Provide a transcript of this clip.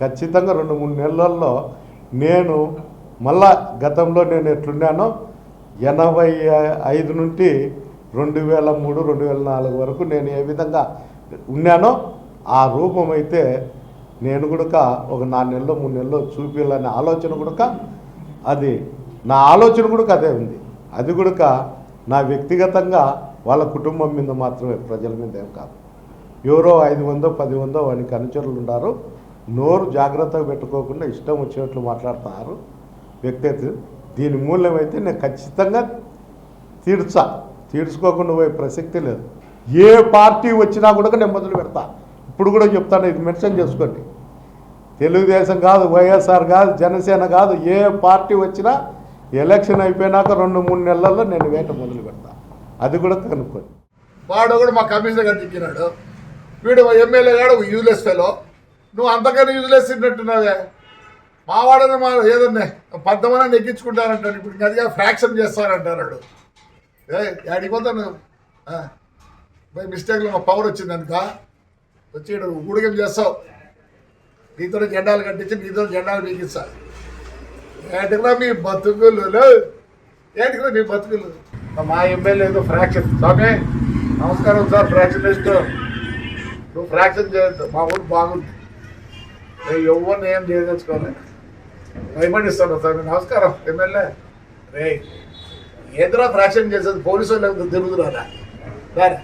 ఖచ్చితంగా రెండు మూడు నెలల్లో నేను మళ్ళా గతంలో నేను ఎట్లున్నానో ఎనభై ఐదు నుండి రెండు వేల మూడు రెండు వేల నాలుగు వరకు నేను ఏ విధంగా ఉన్నానో ఆ రూపం అయితే నేను కూడా ఒక నాలుగు నెలలో మూడు నెలల్లో చూపించాలనే ఆలోచన కూడా అది నా ఆలోచన కూడా అదే ఉంది. అది కూడా నా వ్యక్తిగతంగా వాళ్ళ కుటుంబం మీద మాత్రమే ప్రజల మీద ఏం కాదు. ఎవరో ఐదు వందో పది వందో వానికి అనుచరులు ఉన్నారు నోరు జాగ్రత్తగా పెట్టుకోకుండా ఇష్టం వచ్చినట్లు మాట్లాడుతున్నారు వ్యక్తి దీని మూల్యమైతే నేను ఖచ్చితంగా తీర్చా. తీర్చుకోకుండా పోయే ప్రసక్తి లేదు. ఏ పార్టీ వచ్చినా కూడా నేను మొదలు పెడతా. ఇప్పుడు కూడా చెప్తాను ఇది మెన్షన్ చేసుకోండి. తెలుగుదేశం కాదు వైఎస్ఆర్ కాదు జనసేన కాదు ఏ పార్టీ వచ్చినా ఎలక్షన్ అయిపోయినాక రెండు మూడు నెలల్లో నేను వేట మొదలు పెడతా. అది కూడా కనుక్కోండి వాడు కూడా మా కమిషనర్ గారు చిక్కినాడు వీడు ఎమ్మెల్యే గాడు యూజ్లెస్ ఫెలో. నువ్వు అంతకన్నా యూజ్లెస్ తిన్నట్టున్నావే. మా వాడని మా ఏదన్నా పద్దమని నెగ్గించుకుంటారంటాడు ఇప్పుడు ఇంకా అదిగా ఫ్రాక్షన్ చేస్తారంటారు వాడు. ఏ యాడికి బై మిస్టేక్లో మా పవర్ వచ్చింది అనుక వచ్చి ఈడు ఊడిగం చేస్తావు. నీతో జెండాలు కట్టించి నీతో జెండాలు బీకిస్తా ఏటికరా మీ బతుకులు? ఏటికరా మీ బతుకులు? మా ఎమ్మెల్యే ఏదో ఫ్రాక్షన్. స్వామి నమస్కారం సార్ ఫ్రాక్షన్ లిస్ట్ నువ్వు ఫ్రాక్షన్ చేయొద్దు. మా ఊరు బాగుంది. ఎవరిని ఏం చేయదలుచుకోవాలి? భయపడిస్తాను సార్ నమస్కారం ఎమ్మెల్యే. రే ఏదో ఫ్రాక్షన్ చేసేది పోలీసు వాళ్ళు సరే